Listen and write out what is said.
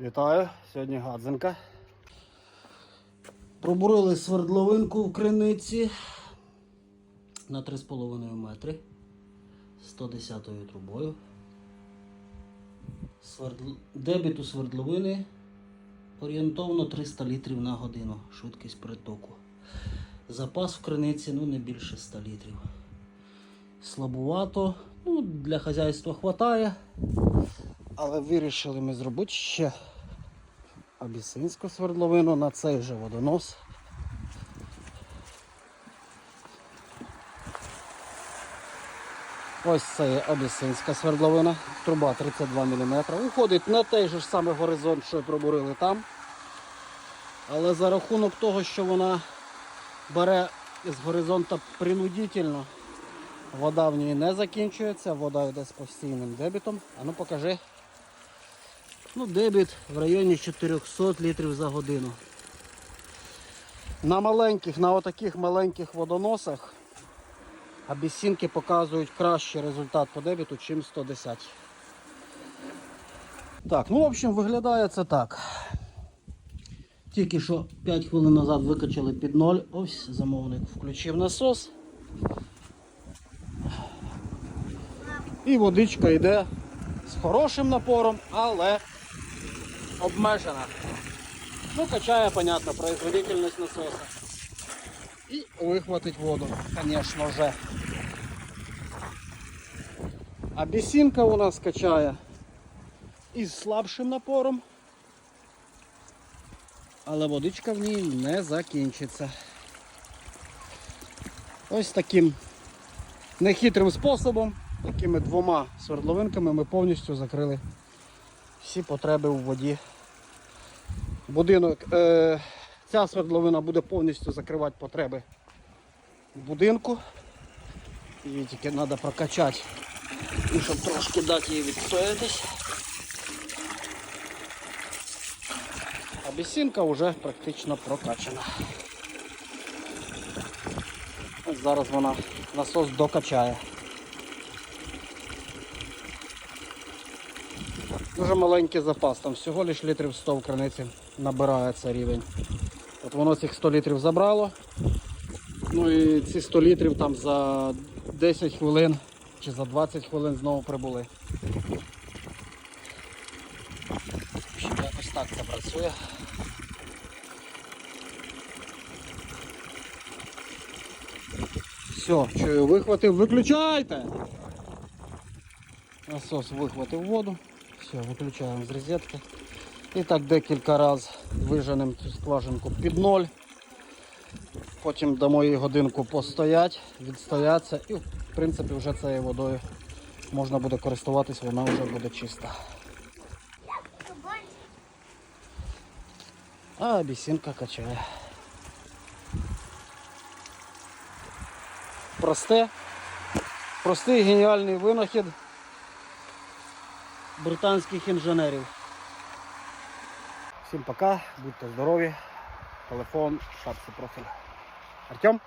Вітаю, сьогодні гадзинка. Пробурили свердловинку в криниці на 3,5 метри 110 трубою. Свердл... Дебіт у свердловини орієнтовно 300 літрів на годину швидкість притоку. Запас в криниці ну, не більше 100 літрів. Слабувато, ну, для хазяйства хватає. Але вирішили ми зробити ще абісинську свердловину на цей же водонос. Ось це є абісинська свердловина, труба 32 мм. Уходить на той же самий горизонт, що й пробурили там. Але за рахунок того, що вона бере з горизонту принудительно, вода в ній не закінчується, вода йде з постійним дебітом. А ну покажи. Ну, дебіт в районі 400 літрів за годину. На маленьких, на отаких маленьких водоносах абісінки показують кращий результат по дебіту, чим 110. Так, ну в общем виглядає це так. Тільки що 5 хвилин назад викачали під ноль. Ось замовник включив насос. І водичка йде з хорошим напором, але обмежена. Ну, качає, понятно, производительність насоса. І вихватить воду, звісно же. А бісінка у нас качає із слабшим напором. Але водичка в ній не закінчиться. Ось таким нехитрим способом, такими двома свердловинками ми повністю закрили всі потреби у воді. Будинок, е, ця свердловина буде повністю закривати потреби будинку. Її тільки треба прокачати, і щоб трошки дати їй відстоятись. А бісінка вже практично прокачана. Зараз вона насос докачає. Дуже маленький запас, там всього лиш літрів 100 в краниці набирається рівень. От воно цих 100 літрів забрало. Ну і ці 100 літрів там за 10 хвилин чи за 20 хвилин знову прибули. Ще якось так це працює. Все, чую, вихватив, виключайте! Насос вихватив воду. Все, виключаємо з розетки. І так декілька разів виженемо цю скважинку під ноль. Потім дамо їй годинку постоять, відстояться і в принципі вже цією водою можна буде користуватись, вона вже буде чиста. А бісінка качає. Просте, простий геніальний винахід британських інженерів. Всім пока, будьте здорові. Телефон, шапці профіль. Артем?